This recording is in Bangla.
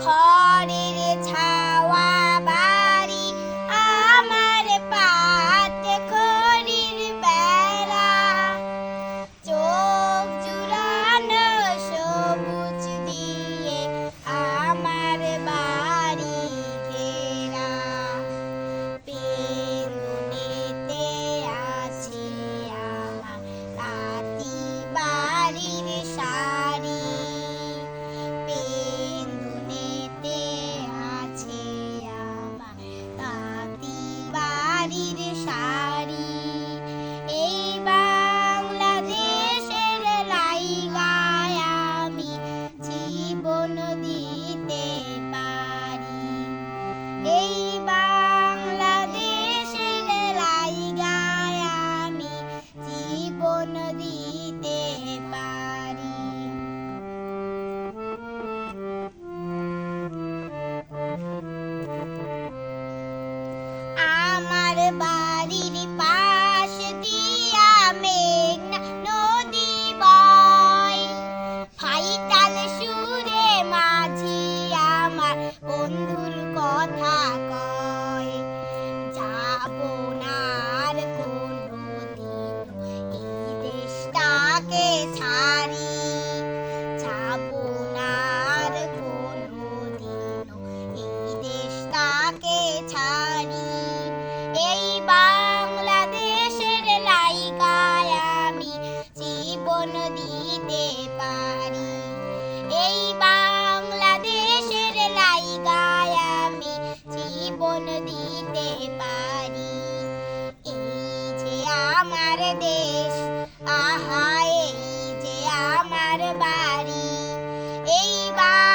খড়ের ছায়া দেশ। আহা এই যে আমার বাড়ি। এই বাংলাদেশের